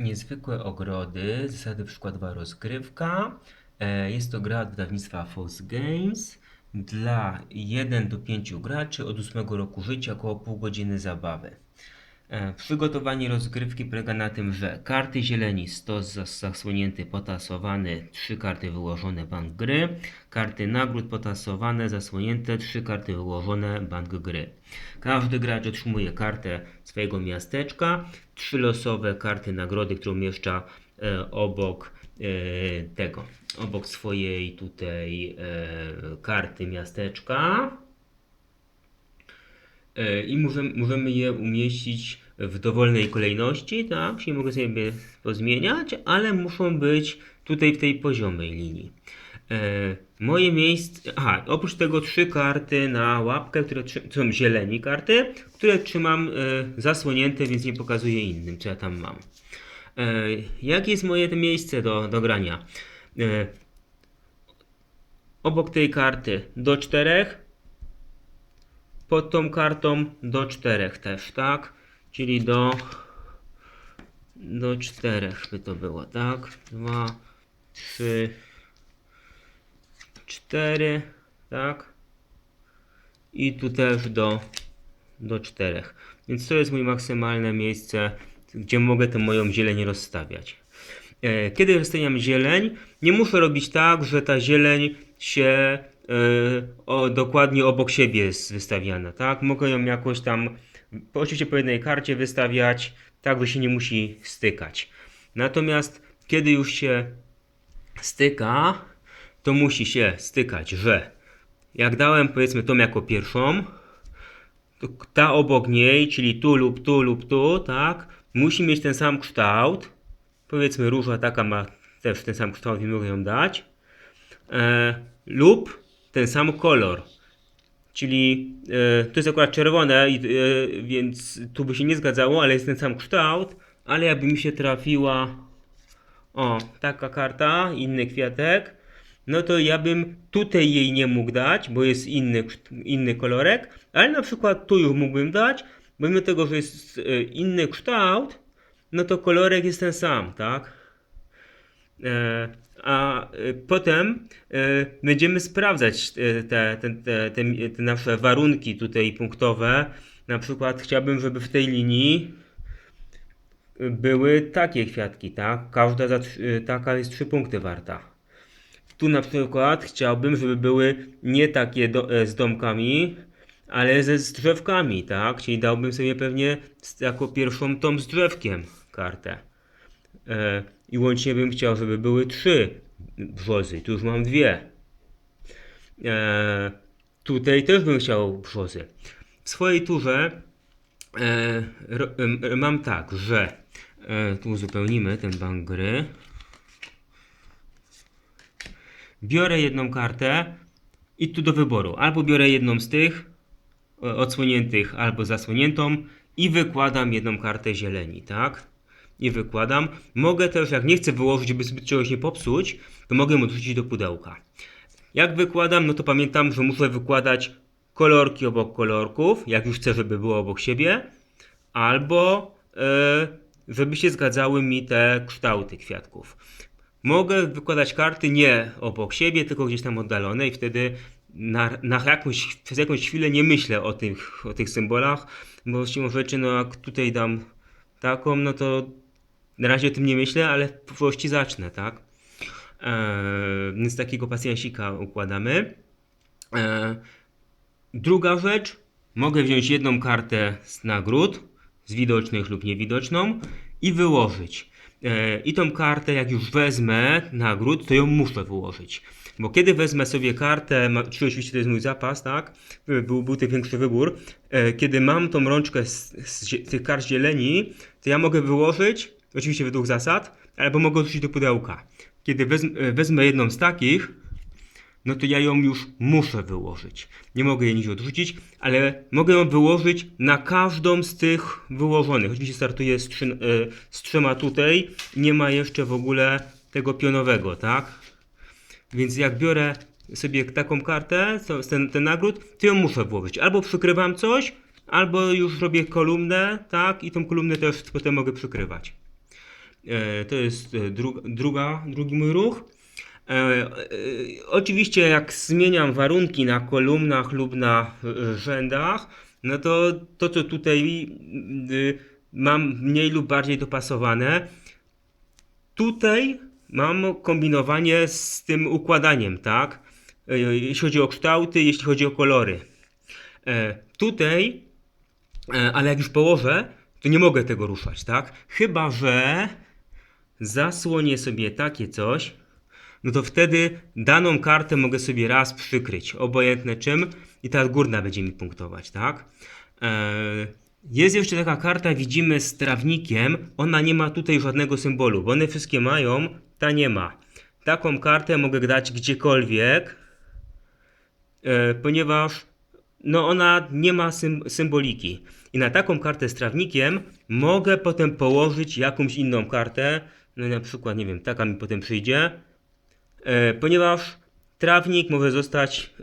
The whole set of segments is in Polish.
Niezwykłe ogrody, zasady przykładowa rozgrywka. E, Jest to gra od wydawnictwa Fox Games dla 1 do 5 graczy od 8 roku życia, około pół godziny zabawy. E, Przygotowanie rozgrywki polega na tym, że karty zieleni, stos zas- zasłonięty, potasowany, trzy karty wyłożone, bank gry, karty nagród potasowane, zasłonięte, trzy karty wyłożone, bank gry. Każdy gracz otrzymuje kartę swojego miasteczka, trzy losowe karty nagrody, które umieszcza e, obok e, tego, obok swojej tutaj e, karty miasteczka. E, i możemy, możemy je umieścić w dowolnej kolejności, tak? Czyli mogę sobie pozmieniać, ale muszą być tutaj w tej poziomej linii. E, moje miejsce. Aha, oprócz tego trzy karty na łapkę, które są zieleni karty, które trzymam e, zasłonięte, więc nie pokazuję innym, co ja tam mam. Jakie jest moje miejsce do, do grania? Obok tej karty do czterech, pod tą kartą do czterech też, tak? Czyli do do czterech by to było, tak? Dwa, trzy, cztery, tak? I tu też do do czterech. Więc to jest moje maksymalne miejsce, gdzie mogę tę moją zieleń rozstawiać. E, Kiedy rozstawiam zieleń, nie muszę robić tak, że ta zieleń się o, dokładnie obok siebie jest wystawiana, tak? Mogę ją jakoś tam, oczywiście po jednej karcie wystawiać, tak, że się nie musi stykać. Natomiast kiedy już się styka, to musi się stykać, że jak dałem powiedzmy tą jako pierwszą, ta obok niej, czyli tu lub tu lub tu, tak, musi mieć ten sam kształt. Powiedzmy róża taka ma też ten sam kształt i mogę ją dać. E, lub ten sam kolor. Czyli e, to jest akurat czerwone, e, więc tu by się nie zgadzało, ale jest ten sam kształt. Ale jakby mi się trafiła o, taka karta, inny kwiatek, no to ja bym tutaj jej nie mógł dać, bo jest inny, inny kolorek, ale na przykład tu już mógłbym dać, bo mimo tego, że jest e, inny kształt, no to kolorek jest ten sam, tak? E, a e, potem e, będziemy sprawdzać te, te, te, te, nasze warunki tutaj punktowe. Na przykład chciałbym, żeby w tej linii były takie kwiatki, tak? Każda za, taka jest 3 punkty warta. Tu na przykład chciałbym, żeby były nie takie do, z domkami, ale ze z drzewkami, tak? Czyli dałbym sobie pewnie jako pierwszą tą z drzewkiem kartę. E, I łącznie bym chciał, żeby były trzy brzozy. Tu już mam dwie. E, tutaj też bym chciał brzozy. W swojej turze e, ro, em, mam tak, że e, tu uzupełnimy ten bank gry. Biorę jedną kartę i tu do wyboru. Albo biorę jedną z tych e, odsłoniętych, albo zasłoniętą i wykładam jedną kartę zieleni, tak? I wykładam. Mogę też, jak nie chcę wyłożyć, żeby sobie czegoś nie popsuć, to mogę odrzucić do pudełka. Jak wykładam, no to pamiętam, że muszę wykładać kolorki obok kolorków, jak już chcę, żeby było obok siebie, albo e, żeby się zgadzały mi te kształty kwiatków. Mogę wykładać karty nie obok siebie, tylko gdzieś tam oddalone i wtedy na, na jakąś, przez jakąś chwilę nie myślę o tych, o tych symbolach, bo siłą rzeczy, no jak tutaj dam taką, no to na razie o tym nie myślę, ale w przyszłości zacznę, tak? Eee, więc takiego pasjansika układamy. Eee, druga rzecz, mogę wziąć jedną kartę z nagród, z widocznych lub niewidoczną i wyłożyć. E, I tą kartę, jak już wezmę nagród, to ją muszę wyłożyć. Bo kiedy wezmę sobie kartę, ma, czy oczywiście to jest mój zapas, tak? Był, był ten większy wybór. E, kiedy mam tą rączkę z, z zie- tych kart zieleni, to ja mogę wyłożyć, oczywiście według zasad, albo mogę odrzucić do pudełka. Kiedy e, wezmę jedną z takich, no to ja ją już muszę wyłożyć. Nie mogę jej nigdzie odrzucić, ale mogę ją wyłożyć na każdą z tych wyłożonych. Oczywiście startuję z, trzy, e, z trzema tutaj, nie ma jeszcze w ogóle tego pionowego, tak? Więc jak biorę sobie taką kartę, ten, ten nagród, to ją muszę włożyć. Albo przykrywam coś, albo już robię kolumnę, tak? I tą kolumnę też potem mogę przykrywać. E, to jest e, dru, druga, drugi mój ruch. E, oczywiście jak zmieniam warunki na kolumnach lub na rzędach, no to to co tutaj y, mam mniej lub bardziej dopasowane, tutaj mam kombinowanie z tym układaniem, tak? Jeśli chodzi o kształty, jeśli chodzi o kolory. Tutaj, ale jak już położę, to nie mogę tego ruszać, tak? Chyba, że zasłonię sobie takie coś, no to wtedy daną kartę mogę sobie raz przykryć, obojętne czym, i ta górna będzie mi punktować, tak? Eee, jest jeszcze taka karta, widzimy z trawnikiem, ona nie ma tutaj żadnego symbolu, bo one wszystkie mają, ta nie ma. Taką kartę mogę dać gdziekolwiek, e, ponieważ no ona nie ma sym symboliki. I na taką kartę z trawnikiem mogę potem położyć jakąś inną kartę, no na przykład, nie wiem, taka mi potem przyjdzie, e, ponieważ trawnik może zostać e,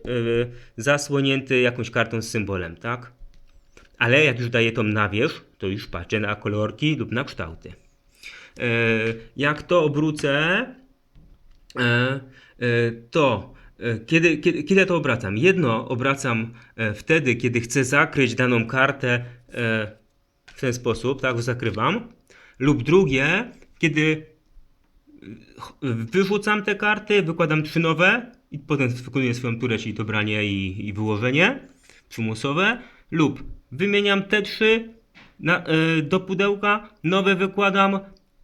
zasłonięty jakąś kartą z symbolem, tak? Ale jak już daję tą na wierzch, to już patrzę na kolorki lub na kształty. E, jak to obrócę, to kiedy, kiedy, kiedy to obracam? Jedno obracam wtedy, kiedy chcę zakryć daną kartę w ten sposób, tak, zakrywam. Lub drugie, kiedy ch- wyrzucam te karty, wykładam trzy nowe i potem wykonuję swoją turę, czyli dobranie i, i wyłożenie przymusowe. Lub wymieniam te trzy na, e, do pudełka, nowe wykładam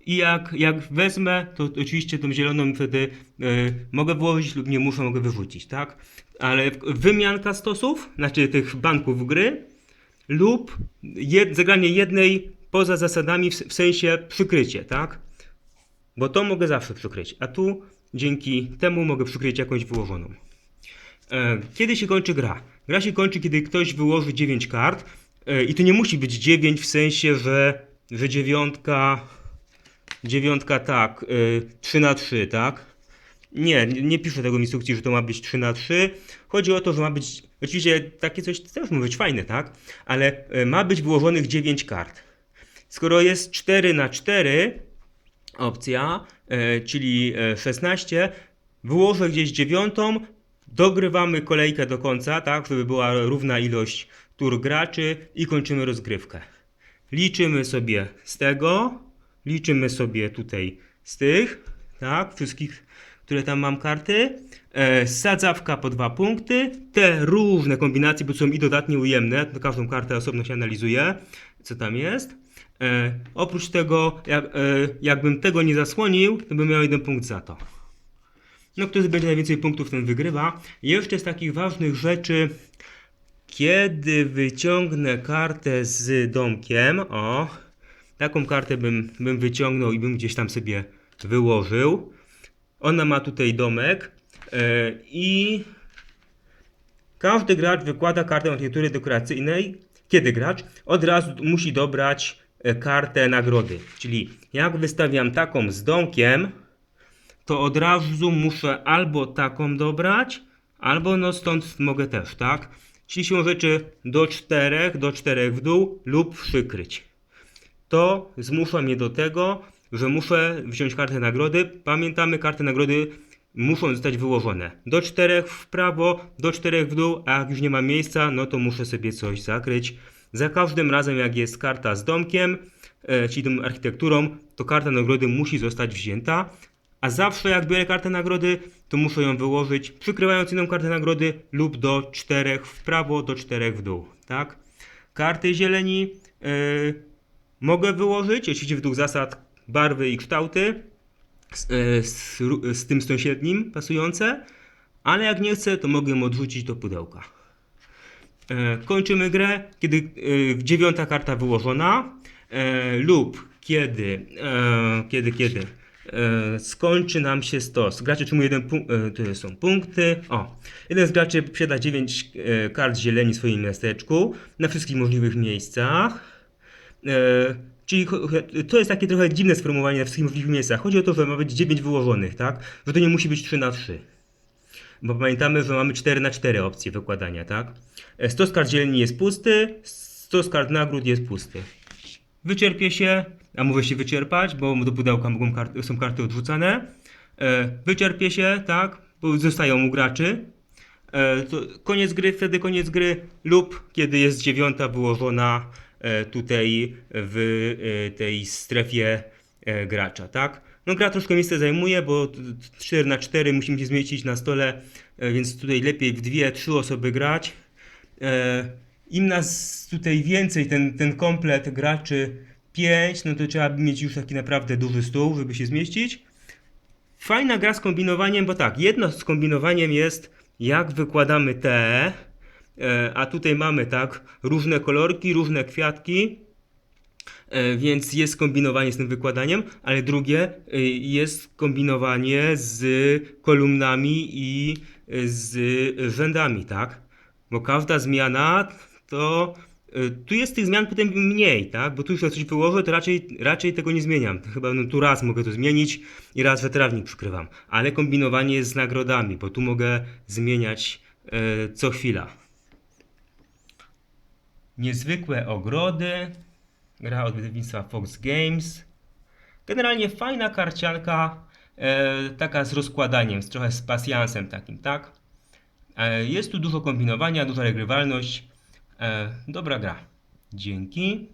i jak, jak wezmę, to oczywiście tą zieloną wtedy e, mogę włożyć lub nie muszę, mogę wyrzucić, tak? Ale wymianka stosów, znaczy tych banków gry lub jed, zagranie jednej poza zasadami w, sensie przykrycie, tak? Bo to mogę zawsze przykryć, a tu dzięki temu mogę przykryć jakąś wyłożoną. E, Kiedy się kończy gra? Gra się kończy, kiedy ktoś wyłoży 9 kart e, i to nie musi być 9 w sensie, że, że dziewiątka, dziewiątka tak, e, 3 na 3, tak? Nie, nie piszę tego w instrukcji, że to ma być 3 na 3. Chodzi o to, że ma być, oczywiście takie coś też może być fajne, tak? Ale e, ma być wyłożonych 9 kart. Skoro jest 4 na 4 opcja, e, czyli e, 16, wyłożę gdzieś dziewiątą, dogrywamy kolejkę do końca, tak, żeby była równa ilość tur graczy i kończymy rozgrywkę. Liczymy sobie z tego, liczymy sobie tutaj z tych, tak, wszystkich, które tam mam karty. E, sadzawka po dwa punkty. Te różne kombinacje, bo są i dodatnie ujemne, każdą kartę osobno się analizuje, co tam jest. E, oprócz tego, jak, e, jakbym tego nie zasłonił, to bym miał jeden punkt za to. No, kto będzie najwięcej punktów, ten wygrywa. Jeszcze z takich ważnych rzeczy, kiedy wyciągnę kartę z domkiem, o, taką kartę bym, bym wyciągnął i bym gdzieś tam sobie wyłożył. Ona ma tutaj domek e, i każdy gracz wykłada kartę architektury dekoracyjnej. Kiedy gracz? Od razu musi dobrać kartę nagrody. Czyli jak wystawiam taką z domkiem, to od razu muszę albo taką dobrać, albo no stąd mogę też, tak? Czyli siłą rzeczy do czterech, do czterech w dół lub przykryć. To zmusza mnie do tego, że muszę wziąć kartę nagrody. Pamiętamy, karty nagrody muszą zostać wyłożone. Do czterech w prawo, do czterech w dół, a jak już nie ma miejsca, no to muszę sobie coś zakryć. Za każdym razem, jak jest karta z domkiem, e, czyli tą architekturą, to karta nagrody musi zostać wzięta. A zawsze jak biorę kartę nagrody, to muszę ją wyłożyć, przykrywając inną kartę nagrody lub do czterech w prawo, do czterech w dół, tak? Karty zieleni e, mogę wyłożyć, oczywiście według zasad barwy i kształty, z, e, z, z tym sąsiednim pasujące, ale jak nie chcę, to mogę odrzucić do pudełka. E, kończymy grę, kiedy e, dziewiąta karta wyłożona e, lub kiedy, kiedy, kiedy skończy nam się stos. Gracz otrzymuje jeden punkt, tu są punkty. O, jeden z graczy posiada 9 e, kart zieleni w swoim miasteczku na wszystkich możliwych miejscach. Czyli to jest takie trochę dziwne sformułowanie na wszystkich możliwych miejscach. Chodzi o to, że ma być 9 wyłożonych, tak? Że to nie musi być 3 na 3. Bo pamiętamy, że mamy 4 na 4 opcje wykładania, tak? E, Stos kart zieleni jest pusty, stos kart nagród jest pusty. Wyczerpie się, a może się wyczerpać, bo do pudełka mogą są karty odrzucane. E, wyczerpie się, tak, bo zostają u graczy. E, koniec gry, wtedy koniec gry lub kiedy jest dziewiąta wyłożona tutaj w tej strefie gracza, tak? No gra troszkę miejsce zajmuje, bo t- t- 4 na 4 musimy się zmieścić na stole, e, więc tutaj lepiej w dwie, trzy osoby grać. E, Im nas tutaj więcej, ten, ten komplet graczy 5, no to trzeba by mieć już taki naprawdę duży stół, żeby się zmieścić. Fajna gra z kombinowaniem, bo tak, jedno z kombinowaniem jest jak wykładamy te, e, a tutaj mamy tak różne kolorki, różne kwiatki, więc jest kombinowanie z tym wykładaniem, ale drugie e, jest kombinowanie z kolumnami i e, z rzędami, tak? Bo każda zmiana to e, tu jest tych zmian potem mniej, tak? Bo tu już jak coś wyłożę, to raczej, raczej tego nie zmieniam. Chyba no, tu raz mogę to zmienić i raz, trawnik przykrywam. Ale kombinowanie jest z nagrodami, bo tu mogę zmieniać e, co chwila. Niezwykłe ogrody. Gra od wydawnictwa Fox Games. Generalnie fajna karcianka, e, taka z rozkładaniem, z trochę z pasjansem takim, tak? E, jest tu dużo kombinowania, duża regrywalność. E, dobra gra. Dzięki.